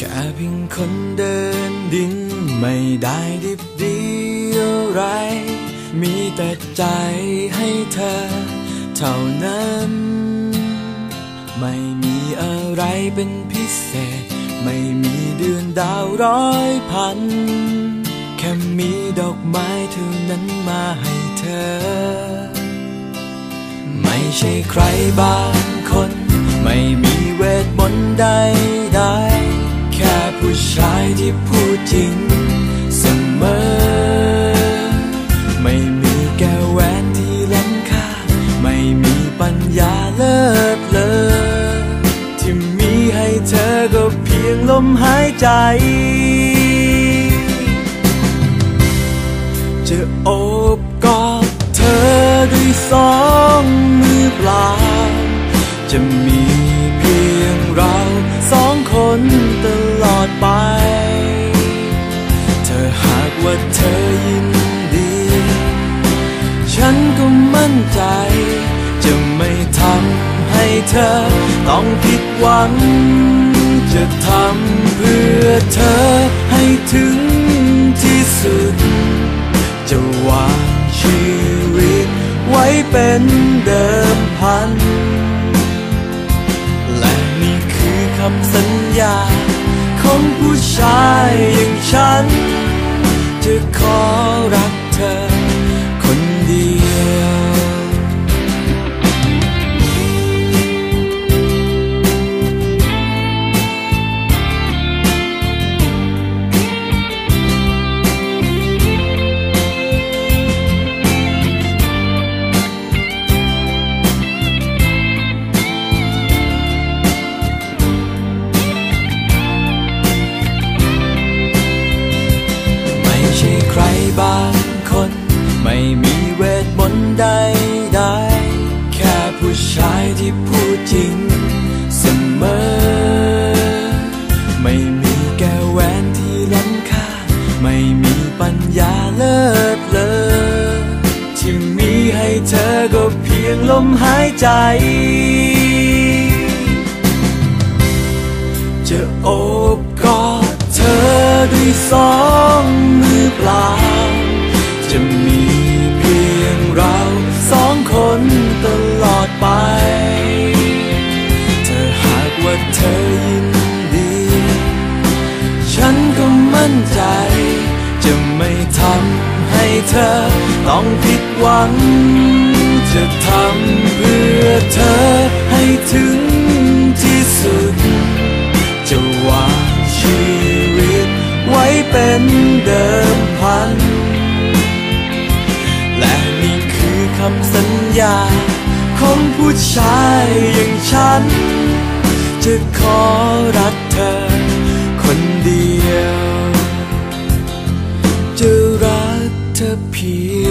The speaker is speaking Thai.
ค่เพียงคนเดินดินไม่ได้ดิบดีอะไร มีแต่ใจให้เธอเท่านั้น ไม่มีอะไรเป็นพิเศษ ไม่มีเดือนดาวร้อยพัน แค่มีดอกไม้เท่านั้นมาให้เธอ ไม่ใช่ใครบางคน ไม่มีเวทมนต์ใด จริงเสมอ ไม่มีแก้วแหวนที่ล้ำค่า ไม่มีปัญญาเลิศเลอที่มีให้เธอก็เพียงลมหายใจ จะโอบกอดเธอด้วยสองมือเปล่าจะมี อ ต้องผิดหวัง จะทำเพื่อเธอให้ถึงที่สุด จะวางชีวิตไว้เป็นเดิมพัน และนี่คือคำสัญญา ของผู้ชายอย่างฉัน จะขอ บางคน ไม่มีเวทมนต์ใดใดๆแค่ผู้ชายที่พูดจริงเสมอ ไม่มีแก้วแหวนที่ล้ำค่า ไม่มีปัญญาเลิศเลอที่มีให้เธอก็เพียงลมหายใจ จะโอบกอดเธอด้วยสอง ต้องผิดหวัง จะทำเพื่อเธอให้ถึงที่สุด จะวางชีวิตไว้เป็นเดิมพัน และนี่คือคำสัญญา ของผู้ชายอย่างฉัน จะขอรักเธอคนเดียว จะรักเธอเพียง